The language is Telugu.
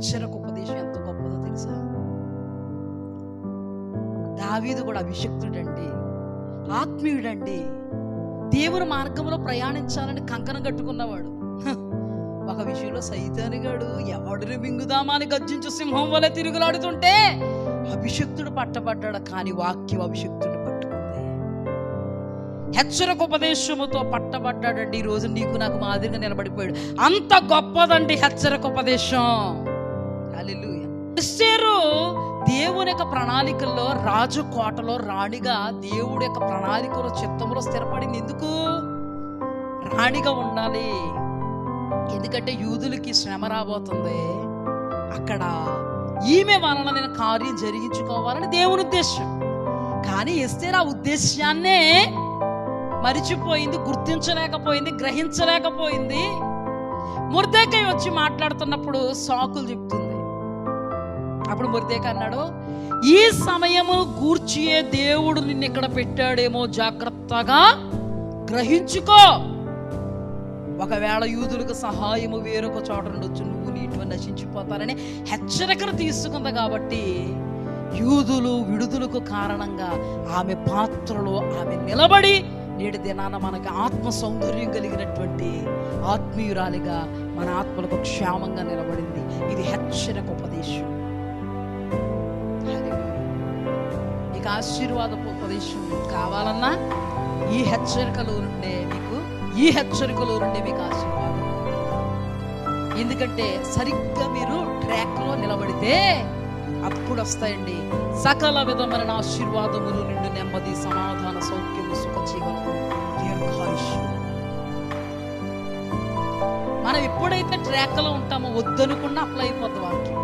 హెచ్చరిక ఉపదేశం ఎంత గొప్పదో తెలుసా? దావీదు కూడా అభిషక్తుడండి ఆత్మీయుడండి దేవుని మార్గంలో ప్రయాణించాలని కంకణం కట్టుకున్నవాడు. ఒక విషయంలో సైతానిగాడు ఎవడిని మింగుదామా అని గర్జించు సింహం వలె తిరుగులాడుతుంటే అభిషక్తుడు పట్టబడ్డాడు కానీ వాక్యం అభిషక్తుడు పట్టుకుంది. హెచ్చరిక ఉపదేశముతో పట్టబడ్డాడండి ఈ రోజు నీకు నాకు మాదిరిగా నిలబడిపోయాడు. అంత గొప్పదండి హెచ్చరిక ఉపదేశం. ఎస్టేరు దేవుని యొక్క ప్రణాళికల్లో రాజు కోటలో రాణిగా దేవుడి యొక్క ప్రణాళికలో చిత్తంలో స్థిరపడింది. ఎందుకు? రాణిగా ఉండాలి. ఎందుకంటే యూదులకి శ్రమ రాబోతుంది. అక్కడ ఈమె వలన నేను కార్యం జరిగించుకోవాలని దేవుని ఉద్దేశం. కానీ ఎస్తేర్ ఆ ఉద్దేశాన్నే మరిచిపోయింది గుర్తించలేకపోయింది గ్రహించలేకపోయింది. ముర్దేకై వచ్చి మాట్లాడుతున్నప్పుడు సాకులు చెప్తుంది. అప్పుడు మురిదేక అన్నాడు ఈ సమయము గూర్చియే దేవుడు నిన్ను ఇక్కడ పెట్టాడేమో జాగ్రత్తగా గ్రహించుకో. ఒకవేళ యూదులకు సహాయము వేరొక చోట ఉండొచ్చు నువ్వు నీటిని నశించిపోతారని హెచ్చరికను తీసుకుంది కాబట్టి యూదులు విడుదలకు కారణంగా ఆమె పాత్రలో ఆమె నిలబడి నేటి దినాన మనకి ఆత్మ సౌందర్యం కలిగినటువంటి ఆత్మీయురాలిగా మన ఆత్మలకు క్షేమంగా నిలబడింది. ఇది హెచ్చరిక ఉపదేశం. ఆశీర్వాదపు ఉపదేశం కావాలన్నా ఈ హెచ్చరికలో నుండే మీకు ఈ హెచ్చరికలో నుండే మీకు ఆశీర్వాదం. ఎందుకంటే సరిగ్గా మీరు ట్రాక్లో నిలబడితే అప్పుడు వస్తాయండి. సకల విధమైన ఆశీర్వాదములు నిండు నెమ్మది సమాధాన సౌఖ్యము సుఖ జీవనము మనం ఎప్పుడైతే ట్రాక్లో ఉంటామో వద్దనుకున్న అప్లై అయిపోద్ది వాక్యం.